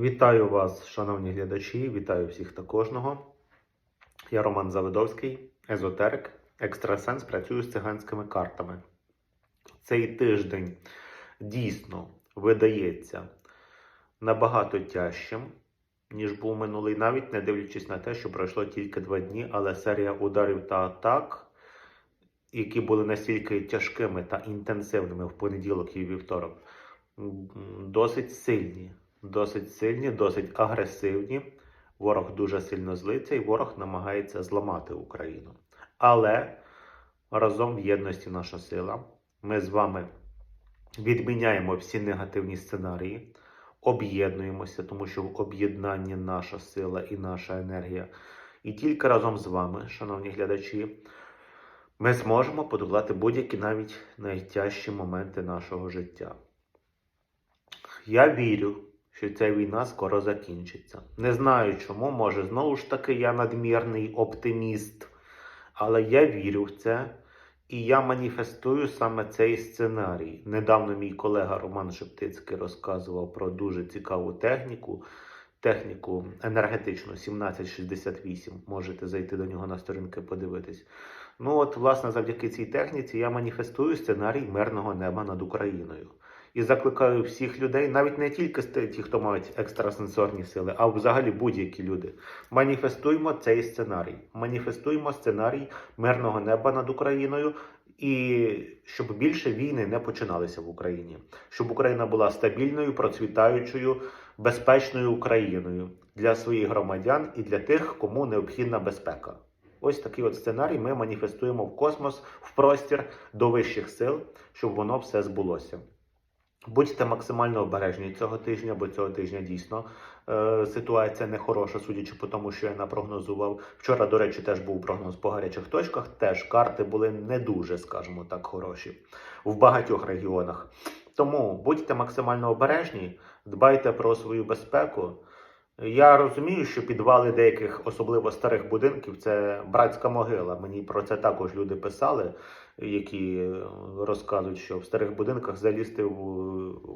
Вітаю вас, шановні глядачі, вітаю всіх та кожного. Я Роман Завидовський, езотерик, екстрасенс, працюю з циганськими картами. Цей тиждень дійсно видається набагато тяжчим, ніж був минулий, навіть не дивлячись на те, що пройшло тільки два дні, але серія ударів та атак, які були настільки тяжкими та інтенсивними в понеділок і вівторок, досить сильні. Досить сильні, досить агресивні. Ворог дуже сильно злиться, і ворог намагається зламати Україну. Але разом в єдності наша сила. Ми з вами відміняємо всі негативні сценарії, об'єднуємося, тому що в об'єднанні наша сила і наша енергія. І тільки разом з вами, шановні глядачі, ми зможемо подолати будь-які навіть найтяжчі моменти нашого життя. Я вірю, що ця війна скоро закінчиться. Не знаю чому, може, знову ж таки, я надмірний оптиміст, але я вірю в це. І я маніфестую саме цей сценарій. Недавно мій колега Роман Шептицький розказував про дуже цікаву техніку. Техніку енергетичну 1768. Можете зайти до нього на сторінки подивитись. Ну от, власне, завдяки цій техніці я маніфестую сценарій мирного неба над Україною. І закликаю всіх людей, навіть не тільки ті, хто мають екстрасенсорні сили, а взагалі будь-які люди. Маніфестуємо цей сценарій. Маніфестуємо сценарій мирного неба над Україною. І щоб більше війни не починалися в Україні, щоб Україна була стабільною, процвітаючою, безпечною Україною для своїх громадян і для тих, кому необхідна безпека. Ось такий от сценарій ми маніфестуємо в космос, в простір до вищих сил, щоб воно все збулося. Будьте максимально обережні цього тижня, бо цього тижня дійсно е, ситуація нехороша, судячи по тому, що я напрогнозував. Вчора, до речі, теж був прогноз по гарячих точках. Теж карти були не дуже, скажімо так, хороші в багатьох регіонах. Тому будьте максимально обережні, дбайте про свою безпеку. Я розумію, що підвали деяких, особливо старих будинків, це братська могила. Мені про це також люди писали, які е, розказують, що в старих будинках залізти в,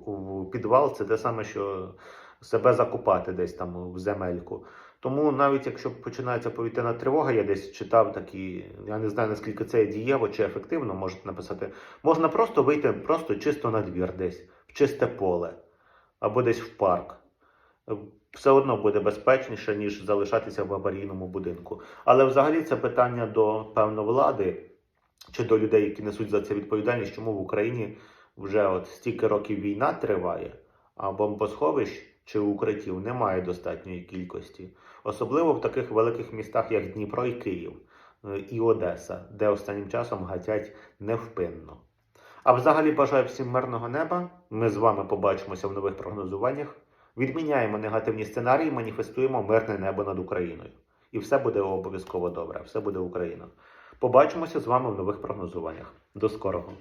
в підвал це те саме, що себе закопати десь там в земельку. Тому навіть якщо починається повітряна тривога, я десь читав такі, я не знаю наскільки це дієво чи ефективно, можете написати. Можна просто вийти просто чисто на двір десь, в чисте поле або десь в парк все одно буде безпечніше, ніж залишатися в аварійному будинку. Але взагалі це питання до певно влади чи до людей, які несуть за це відповідальність, чому в Україні вже от стільки років війна триває, а бомбосховищ чи укриттів немає достатньої кількості, особливо в таких великих містах, як Дніпро і Київ е, і Одеса, де останнім часом гатять невпинно. А взагалі бажаю всім мирного неба. Ми з вами побачимося в нових прогнозуваннях. Відміняємо негативні сценарії, маніфестуємо мирне небо над Україною. І все буде обов'язково добре, все буде Україна. Побачимося з вами в нових прогнозуваннях. До скорого!